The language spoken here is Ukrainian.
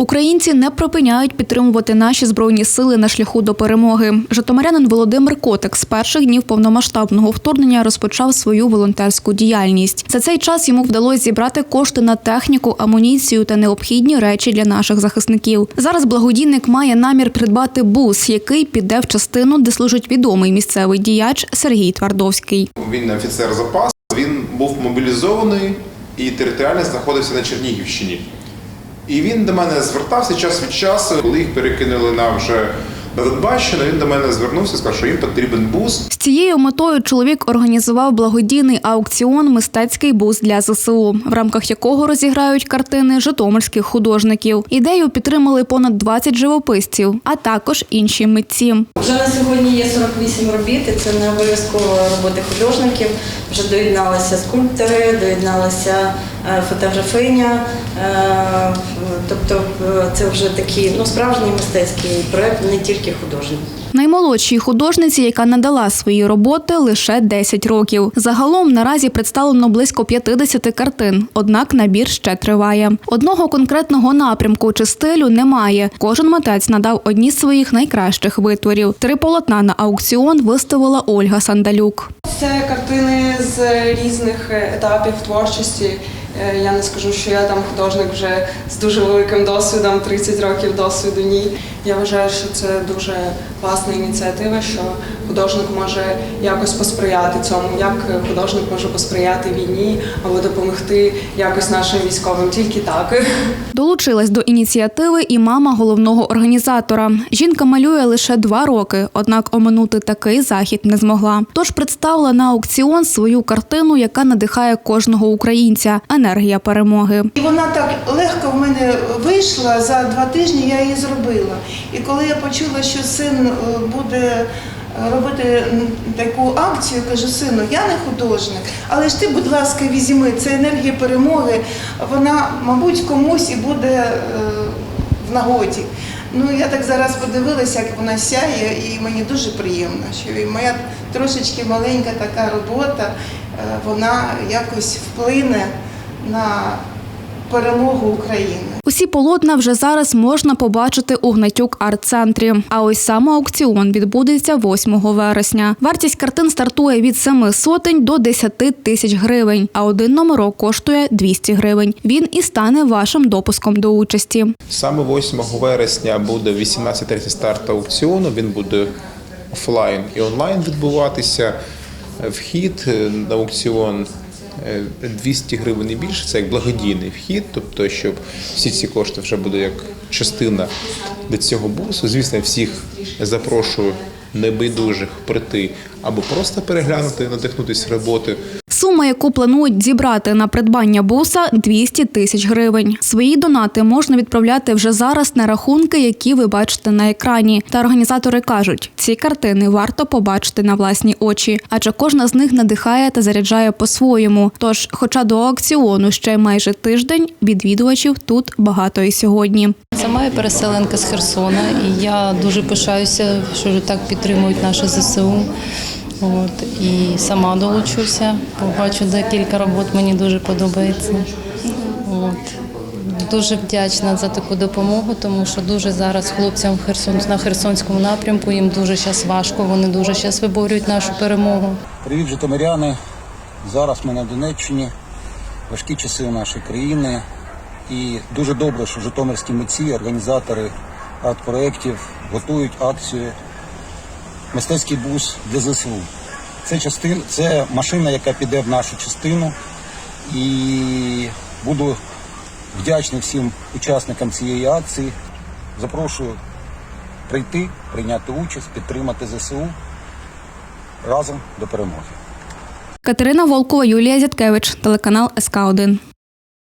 Українці не припиняють підтримувати наші збройні сили на шляху до перемоги. Житомирянин Володимир Котик з перших днів повномасштабного вторгнення розпочав свою волонтерську діяльність. За цей час йому вдалося зібрати кошти на техніку, амуніцію та необхідні речі для наших захисників. Зараз благодійник має намір придбати бус, який піде в частину, де служить відомий місцевий діяч Сергій Твардовський. Він офіцер запасу, він був мобілізований і територіально знаходився на Чернігівщині. І він до мене звертався час від часу, коли їх перекинули на вже на Донбащину, він до мене звернувся і сказав, що їм потрібен бус. З цією метою чоловік організував благодійний аукціон Мистецький бус для ЗСУ, в рамках якого розіграють картини житомирських художників. Ідею підтримали понад 20 живописців, а також інші митці. Вже на сьогодні є 48 робіт, і це не обов'язково роботи художників. Вже доєдналися скульптори, доєдналася е, фотографиня. Е, Тобто е, це вже такий ну, справжній мистецький проект, не тільки художній. Наймолодшій художниці, яка надала свої роботи, лише 10 років. Загалом наразі представлено близько 50 картин, однак набір ще триває. Одного конкретного напрямку чи стилю немає. Кожен митець надав одні з своїх найкращих витворів. Три полотна на аукціон виставила Ольга Сандалюк. Це картини з різних етапів творчості. Е, Я не скажу, що я там художник вже з дуже великим досвідом, 30 років досвіду. Ні. Я вважаю, що це дуже класна ініціатива, що художник може якось посприяти цьому, як художник може посприяти війні або допомогти якось нашим військовим. Тільки так. Долучилась до ініціативи і мама головного організатора. Жінка малює лише два роки, однак оминути такий захід не змогла. Тож представила на аукціон свою картину, яка надихає кожного українця енергія перемоги. І вона так легко в мене вийшла за два тижні. Я її зробила. І коли я почула, що син е, буде робити таку акцію, кажу, сину, я не художник, але ж ти, будь ласка, візьми, це енергія перемоги. Вона, мабуть, комусь і буде е, в нагоді. Ну я так зараз подивилася, як вона сяє, і мені дуже приємно, що і моя трошечки маленька така робота, е, вона якось вплине на перемогу України. Усі полотна вже зараз можна побачити у Гнатюк арт-центрі. А ось сам аукціон відбудеться 8 вересня. Вартість картин стартує від 7 сотень до 10 тисяч гривень, а один номерок коштує 200 гривень. Він і стане вашим допуском до участі. Саме 8 вересня буде 18.30 старт аукціону. Він буде офлайн і онлайн відбуватися. Вхід на аукціон 200 гривень і більше. Це як благодійний вхід, тобто, щоб всі ці кошти вже буде як частина до цього бусу. Звісно, всіх запрошую небайдужих прийти або просто переглянути, надихнутися роботи. Сума, яку планують зібрати на придбання буса 200 тисяч гривень. Свої донати можна відправляти вже зараз на рахунки, які ви бачите на екрані. Та організатори кажуть, ці картини варто побачити на власні очі, адже кожна з них надихає та заряджає по-своєму. Тож, хоча до аукціону ще майже тиждень, відвідувачів тут багато і сьогодні. Сама я переселенка з Херсона, і я дуже пишаюся, що так підтримують наше ЗСУ. От, і сама долучуся, побачу декілька робот, мені дуже подобається. От. Дуже вдячна за таку допомогу, тому що дуже зараз хлопцям в Херсон, на Херсонському напрямку їм дуже зараз важко, вони дуже зараз виборюють нашу перемогу. Привіт, житомиряни. Зараз ми на Донеччині. Важкі часи у нашої країни. І дуже добре, що житомирські митці, організатори арт-проєктів готують акцію Мистецький бус для ЗСУ. Це частин, це машина, яка піде в нашу частину. І буду вдячний всім учасникам цієї акції. Запрошую прийти, прийняти участь, підтримати ЗСУ разом до перемоги. Катерина Волкова, Юлія Зяткевич, телеканал СК 1